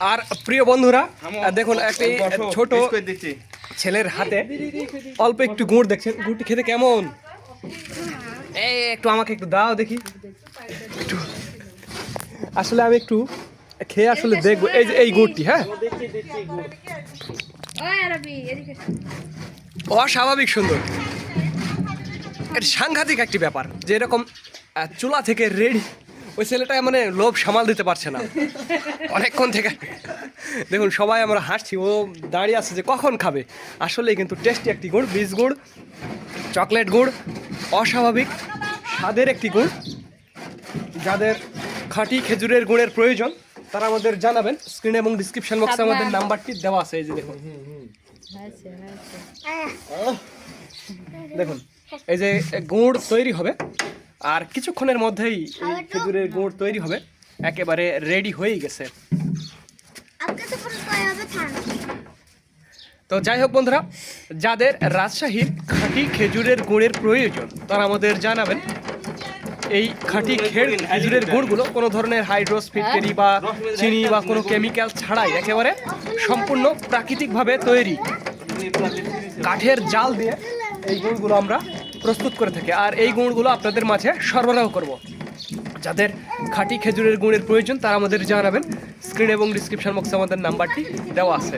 আর প্রিয় বন্ধুরা দেখুন একটি ছোট ছেলের হাতে অল্প একটু গুড় দেখছেন। গুড়টি খেতে কেমন? এই একটু আমাকে একটু দাও দেখি। একটু। আসলে আমি একটু খেয়ে আসলে দেখব এই যে এই গুড়টি হ্যাঁ। অস্বাভাবিক সুন্দর। এটা সাংঘাতিক একটি ব্যাপার যে এরকম চুলা থেকে রেডি ওই ছেলেটা মানে লোভ সামাল দিতে পারছে না। অনেকক্ষণ থেকে। দেখুন সবাই আমরা হাসছি ও দাঁড়িয়ে আছে যে কখন খাবে? আসলে কিন্তু টেস্টি একটি গুড় বীজ গুড় চকলেট গুড় অস্বাভাবিক স্বাদের একটি গুড়। যাদের খাঁটি খেজুরের গুড়ের প্রয়োজন তারা আমাদের জানাবেন। স্ক্রিন এবং ডিসক্রিপশন বক্সে আমাদের নাম্বারটি দেওয়া আছে এই যে দেখুন। দেখুন এই যে গুড় তৈরি হবে আর কিছুক্ষণের মধ্যেই এই খেজুরের গুড় তৈরি হবে। একেবারে রেডি হয়েই গেছে। তো যাই হোক বন্ধুরা যাদের রাজশাহীর খাঁটি খেজুরের গুড়ের প্রয়োজন তারা আমাদের জানাবেন এই খাঁটি খেজুরের গুড়গুলো কোনো ধরনের হাইড্রোস হ্যাঁ? ফিটকেরি বা চিনি বা কোনো কেমিক্যাল ছাড়াই একেবারে সম্পূর্ণ প্রাকৃতিকভাবে তৈরি। কাঠের জাল দিয়ে এই গুড়গুলো আমরা প্রস্তুত করে থাকে। আর এই গুড়গুলো আপনাদের মাঝে সরবরাহ করব। যাদের খাঁটি খেজুরের গুড়ের প্রয়োজন, তারা আমাদের জানাবেন। স্ক্রিন এবং ডিসক্রিপশন বক্সে আমাদের নাম্বারটি দেওয়া আছে।